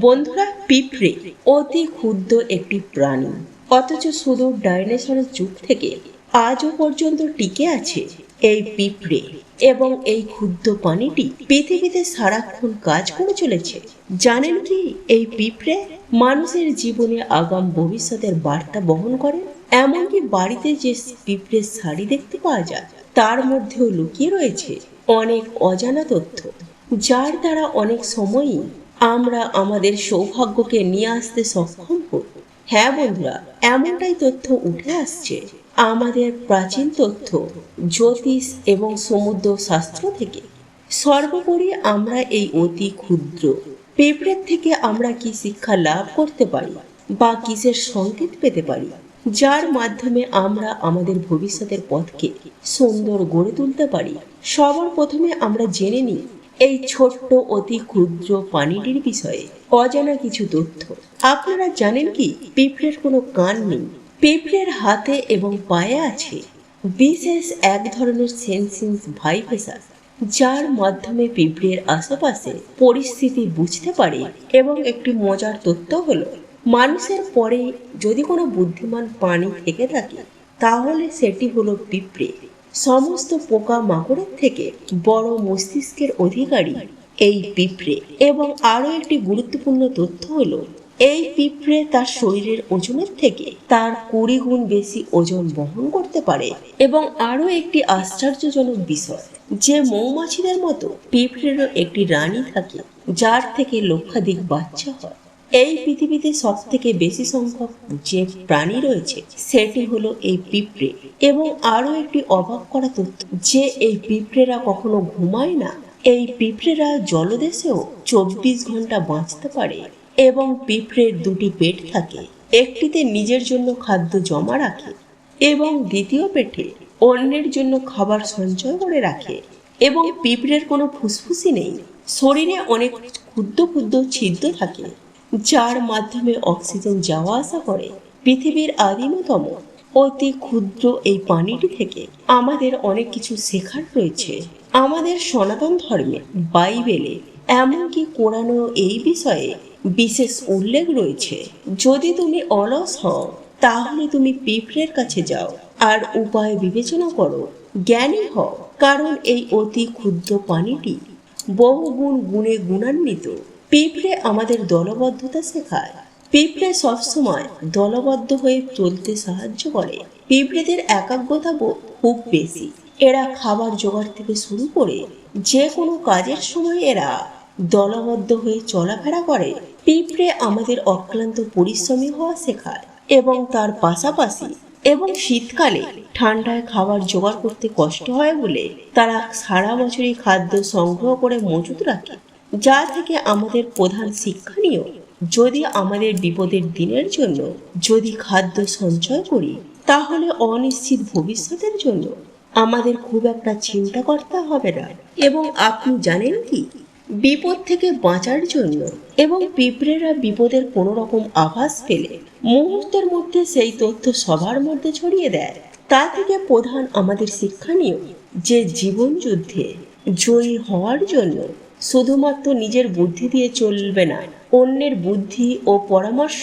বন্ধুরা, পিঁপড়ে অতি ক্ষুদ্র একটি প্রাণী। অথচ সুদূর ডাইনোসরের যুগ থেকে আজও পর্যন্ত টিকে আছে এই পিঁপড়ে এবং এই ক্ষুদ্র প্রাণীটি পৃথিবীতে সারাক্ষণ কাজ করে চলেছে। জানেন কি এই পিঁপড়ে মানুষের জীবনে আগাম ভবিষ্যতের বার্তা বহন করে? এমনকি বাড়িতে যে পিঁপড়ের শাড়ি দেখতে পাওয়া যায়, তার মধ্যেও লুকিয়ে রয়েছে অনেক অজানা তথ্য, যার দ্বারা অনেক সময়ই আমরা আমাদের সৌভাগ্যকে নিয়ে আসতে সক্ষম হই হ্যাঁ বন্ধুরা, এমনটাই তথ্য উঠে আসছে। আমাদের প্রাচীন তথ্য, জ্যোতিষ এবং সমুদ্র শাস্ত্র থেকে। সর্বোপরি আমরা এই অতি ক্ষুদ্র পেঁপড়ের থেকে আমরা কি শিক্ষা লাভ করতে পারি বা কিসের সংকেত পেতে পারি? যার মাধ্যমে আমরা আমাদের ভবিষ্যতের পথকে সুন্দর গড়ে তুলতে পারি। সবার প্রথমে আমরা জেনে নিই এই ছোট্ট অতি ক্ষুদ্র প্রাণীটির বিষয়ে অজানা কিছু তথ্য। আপনারা জানেন কি, পিঁপড়ের কোনো কান নেই। পিঁপড়ের হাতে এবং পায়ে আছে বিশেষ এক ধরনের সেন্সিংস ভাইব্রেশন যার মাধ্যমে পিঁপড়ের আশেপাশে পরিস্থিতি বুঝতে পারে এবং একটি মজার তথ্য হলো, মানুষের পরে যদি কোনো বুদ্ধিমান প্রাণী থেকে থাকে, তাহলে সেটি হলো পিঁপড়ে। সমস্ত পোকা মাকড়ের থেকে বড় মস্তিষ্কের অধিকারী এই পিঁপড়ে। এবং আরও একটি গুরুত্বপূর্ণ তথ্য হলো, এই পিঁপড়ে তার শরীরের ওজনের থেকে তার কুড়ি গুণ বেশি ওজন বহন করতে পারে। এবং আরও একটি আশ্চর্যজনক বিষয়, যে মৌমাছিদের মতো পিঁপড়েরও একটি রানী থাকে, যার থেকে লক্ষাধিক বাচ্চা হয়। এই পৃথিবীতে সব থেকে বেশি সংখ্যক যে প্রাণী রয়েছে, সেটি হলো এই পিঁপড়ে। এবং আরও একটি অবাক করা তথ্য, যে এই পিঁপড়েরা কখনো ঘুমায় না, এই পিঁপড়েরা জলদেশেও চব্বিশ ঘণ্টা বাঁচতে পারে এবং পিঁপড়ের দুটি পেট থাকে, একটিতে নিজের জন্য খাদ্য জমা রাখে এবং দ্বিতীয় পেটে অন্যের জন্য খাবার সঞ্চয় করে রাখে। এবং পিঁপড়ের কোনো ফুসফুসি নেই, শরীরে অনেক ক্ষুদ্র ক্ষুদ্র ছিদ্র থাকে যার মাধ্যমে অক্সিজেন যাওয়া আসা করে, পৃথিবীর আদিমতম, অতি ক্ষুদ্র এই পানিটি থেকে আমাদের অনেক কিছু শেখার রয়েছে। আমাদের সনাতন ধর্মে বাইবেলে এমনকি কোরআনও এই বিষয়ে বিশেষ উল্লেখ রয়েছে। যদি তুমি অলস হও, তাহলে তুমি পিঁপড়ের কাছে যাও আর উপায় বিবেচনা করো। জ্ঞানী হও, কারণ এই অতি ক্ষুদ্র প্রাণীটি বহু গুণ গুণে গুণান্বিত। পিঁপড়ে আমাদের দলবদ্ধতা শেখায়। পিঁপড়ে সবসময় দলবদ্ধ হয়ে চলতে সাহায্য করে। পিঁপড়েদের একাগ্রতা খুব বেশি। এরা খাবার জোগাড় থেকে শুরু করে যে কোনো কাজের সময় এরা দলবদ্ধ হয়ে চলাফেরা করে। পিঁপড়ে আমাদের অক্লান্ত পরিশ্রমী হওয়া শেখায় এবং তার পাশাপাশি এবং শীতকালে ঠান্ডায় খাবার জোগাড় করতে কষ্ট হয় বলে তারা সারা বছরই খাদ্য সংগ্রহ করে মজুত রাখে। যা থেকে আমাদের প্রধান শিক্ষণীয়, যদি আমাদের বিপদের দিনের জন্য যদি খাদ্য সঞ্চয় করি, তাহলে অনিশ্চিত ভবিষ্যতের জন্য আমাদের খুব একটা চিন্তা করতে হবে না। এবং আপনি জানেন কি? বিপদ থেকে বাঁচার জন্য এবং পিঁপড়েরা বিপদের কোনো রকম আভাস পেলে মুহূর্তের মধ্যে সেই তথ্য সবার মধ্যে ছড়িয়ে দেয়। তা থেকে প্রধান আমাদের শিক্ষণীয় যে জীবন যুদ্ধে জয়ী হওয়ার জন্য শুধুমাত্র নিজের বুদ্ধি দিয়ে চলবে না, অন্যের বুদ্ধি ও পরামর্শ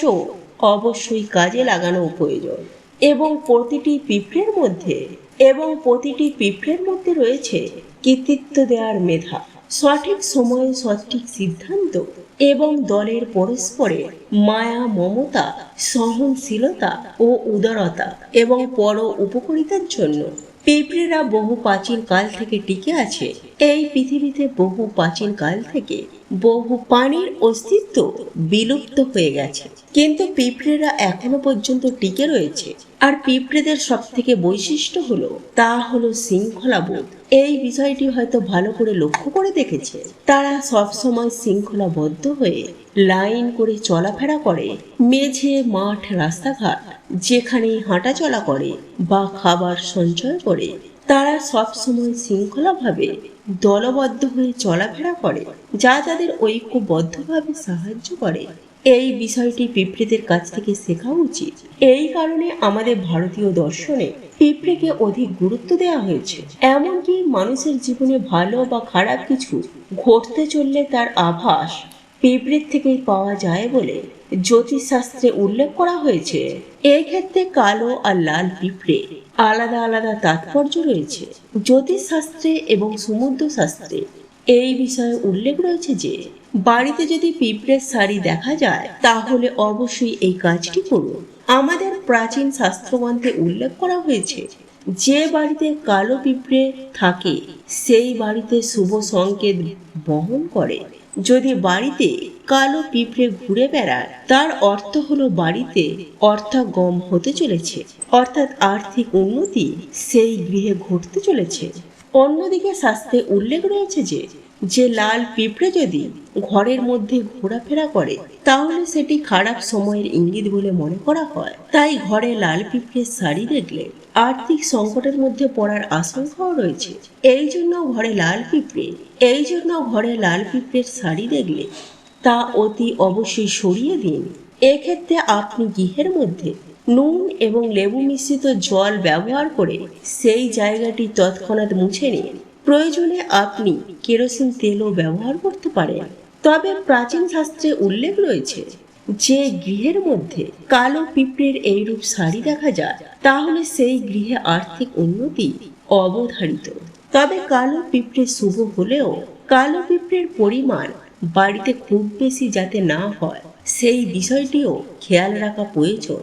অবশ্যই কাজে লাগানো প্রয়োজন। এবং প্রতিটি পিঁপড়ের মধ্যে, এবং প্রতিটি পিঁপড়ের মধ্যে রয়েছে কৃতিত্ব দেওয়ার মেধা। সঠিক সময়ে সঠিক সিদ্ধান্ত এবং দলের পরস্পরের মায়া, মমতা, সহনশীলতা ও উদারতা এবং পর উপকারিতার জন্য পিঁপড়েরা বহু প্রাচীন কাল থেকে টিকে আছে। এই পৃথিবীতে বহু প্রাচীন কাল থেকে বহু পানির অস্তিত্ব বিলুপ্ত হয়ে গেছে। কিন্তু পিঁপড়েরা এখনও পর্যন্ত টিকে রয়েছে। আর পিঁপড়েদের সব থেকে বৈশিষ্ট্য হলো, তা হলো শৃঙ্খলাবোধ। এই বিষয়টি হয়তো ভালো করে লক্ষ্য করে দেখেছে। তারা সবসময় শৃঙ্খলাবদ্ধ হয়ে লাইন করে চলাফেরা করে মেঝে, মাঠ, রাস্তাঘাট, যেখানে হাঁটাচলা করে বা খাবার সঞ্চয় করে। তারা সবসময় শৃঙ্খলাভাবে দলবদ্ধ হয়ে চলাফেরা করে, যা তাদের ঐক্যবদ্ধভাবে সাহায্য করে। এই বিষয়টি পিঁপড়েদের কাছ থেকে শেখা উচিত। এই কারণে আমাদের ভারতীয় দর্শনে পিঁপড়েকে অধিক গুরুত্ব দেওয়া হয়েছে। এমনকি মানুষের জীবনে ভালো বা খারাপ কিছু ঘটতে চললে তার আভাস পিঁপড়ের থেকেই পাওয়া যায় বলে জ্যোতিষশাস্ত্রে উল্লেখ করা হয়েছে। এক্ষেত্রে কালো আর লাল পিঁপড়ে আলাদা আলাদা তাৎপর্য রয়েছে। জ্যোতিষশাস্ত্রে এবং সমুদ্র শাস্ত্রে এই বিষয়ে উল্লেখ রয়েছে যে বাড়িতে যদি পিঁপড়ের শাড়ি দেখা যায়, তাহলে অবশ্যই এই কাজটি করুন। আমাদের প্রাচীন শাস্ত্রগ্রন্থে উল্লেখ করা হয়েছে, যে বাড়িতে কালো পিঁপড়ে থাকে, সেই বাড়িতে শুভ সংকেত বহন করে। যদি বাড়িতে কালো পিঁপড়ে ঘুরে বেড়ায়, তার অর্থ হলো বাড়িতে অর্থাগম হতে চলেছে, অর্থাৎ আর্থিক উন্নতি সেই গৃহে ঘটতে চলেছে। অন্যদিকে শাস্ত্রে উল্লেখ রয়েছে যে যে লাল পিঁপড়ে যদি ঘরের মধ্যে ঘোরাফেরা করে, তাহলে সেটি খারাপ সময়ের ইঙ্গিত বলে মনে করা হয়। তাই ঘরে লাল পিঁপড়ের শাড়ি দেখলে আর্থিক সংকটের মধ্যে পড়ার আশঙ্কাও রয়েছে। এই জন্য ঘরে লাল পিঁপড়ে, এই জন্য ঘরে লাল পিঁপড়ের শাড়ি দেখলে তা অতি অবশ্যই সরিয়ে দিন। এক্ষেত্রে আপনি গৃহের মধ্যে নুন এবং লেবু মিশ্রিত জল ব্যবহার করে সেই জায়গাটি তৎক্ষণাৎ মুছে নিন। প্রয়োজনে আপনি কেরোসিন তেলও ব্যবহার করতে পারেন। তবে প্রাচীন শাস্ত্রে উল্লেখ রয়েছে যে গৃহের মধ্যে কালো পিঁপড়ের এইরূপ শাড়ি দেখা যায়, তাহলে সেই গৃহে আর্থিক উন্নতি অবধারিত। তবে কালো পিঁপড়ে শুভ হলেও কালো পিঁপড়ের পরিমাণ বাড়িতে খুব বেশি যাতে না হয়, সেই বিষয়টিও খেয়াল রাখা প্রয়োজন।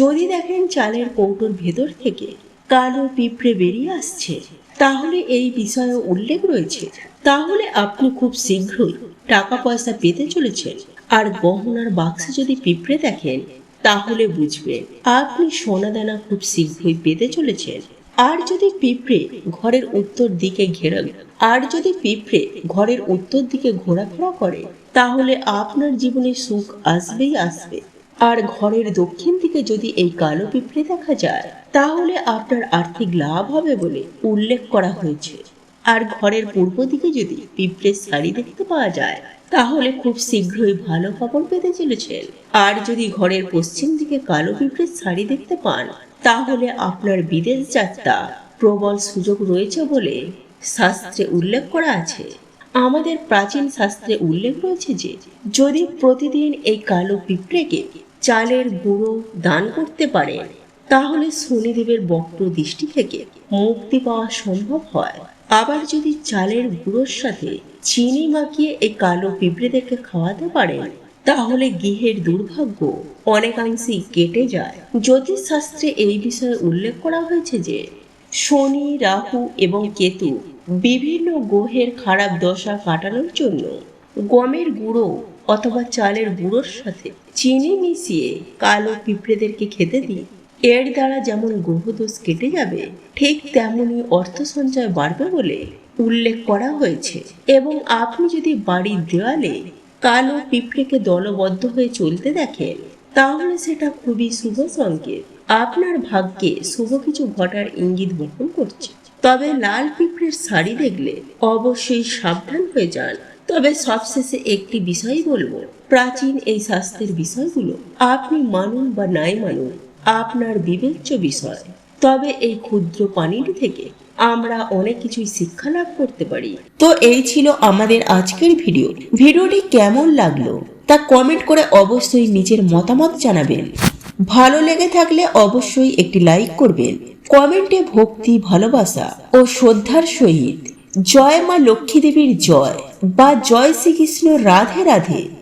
যদি দেখেন চালের কৌটোর ভেতর থেকে কালো পিঁপড়ে বেরিয়ে আসছে তাহলে এই বিষয়ে উল্লেখ রয়েছে। তাহলে আপনি খুব শীঘ্রই টাকা পয়সা পেতে চলেছেন। আর গহনার বাক্সে যদি পিঁপড়ে দেখেন, তাহলে বুঝবেন আপনি সোনাদানা খুব শীঘ্রই পেতে চলেছেন। আর যদি পিঁপড়ে ঘরের উত্তর দিকে ঘেরা আর যদি পিঁপড়ে ঘরের উত্তর দিকে ঘোরাফেরা করে, তাহলে আপনার জীবনে সুখ আসবেই আসবে। আর ঘরের দক্ষিণ দিকে যদি এই কালো পিঁপড়ে দেখা যায় তাহলে আপনার আর্থিক লাভ হবে বলে উল্লেখ করা হয়েছে। আর ঘরের পূর্ব দিকে যদি পিঁপড়ের শাড়ি দেখতে পাওয়া যায়, তাহলে খুব শীঘ্রই ভালো খবর পেতে চলেছেন। আর যদি ঘরের পশ্চিম দিকে কালো পিঁপড়ের শাড়ি দেখতে পান, তাহলে আপনার বিদেশ যাত্রা প্রবল সুযোগ রয়েছে বলে শাস্ত্রে উল্লেখ করা আছে। আমাদের প্রাচীন শাস্ত্রে উল্লেখ রয়েছে যে, যদি প্রতিদিন এই কালো পিঁপড়েকে চালের গুঁড়ো দান করতে পারেন তাহলে শনিদেবের বক্র দৃষ্টি থেকে মুক্তি পাওয়া সম্ভব হয়। আবার যদি চালের গুঁড়োর সাথে চিনি মাখিয়ে এই কালো পিঁপড়েদেরকে খাওয়াতে পারেন তাহলে গৃহের দুর্ভাগ্য অনেকাংশেই কেটে যায়। জ্যোতিষ শাস্ত্রে এই বিষয়ে উল্লেখ করা হয়েছে যে, শনি, রাহু এবং কেতু বিভিন্ন গ্রহের খারাপ দশা কাটানোর জন্য গমের গুঁড়ো অথবা চালের গুঁড়োর সাথে চিনি মিশিয়ে কালো পিঁপড়েদেরকে খেতে দিই। এর দ্বারা যেমন গ্রহদোষ কেটে যাবে, ঠিক তেমনি অর্থ সঞ্চয় বাড়বে বলে উল্লেখ করা হয়েছে। এবং আপনি যদি বাড়ির দেওয়ালে কালো পিঁপড়েকে দলবদ্ধ হয়ে চলতে দেখেন, তাহলে সেটা খুবই শুভ সংকেত। আপনার ভাগ্যে শুভ কিছু ঘটার ইঙ্গিত বহন করছে। তবে লাল পিঁপড়ের শাড়ি দেখলে অবশ্যই সাবধান হয়ে যান। তবে সবশেষে একটি বিষয় বলব, প্রাচীন এই শাস্ত্রের বিষয়গুলো আপনি মানুন বা নাই মানুন আপনার বিবেচ্য বিষয়। তবে এই ক্ষুদ্র পানিটি থেকে আমরা অনেক কিছুই শিক্ষা লাভ করতে পারি। তো এই ছিল আমাদের আজকের ভিডিও। ভিডিওটি কেমন লাগল তা কমেন্ট করে অবশ্যই নিজের মতামত জানাবেন। ভালো লেগে থাকলে অবশ্যই একটি লাইক করবেন। কমেন্টে ভক্তি, ভালোবাসা ও শ্রদ্ধার সহিত। জয় মা লক্ষ্মী দেবীর জয় বা জয় শ্রীকৃষ্ণ রাধে রাধে।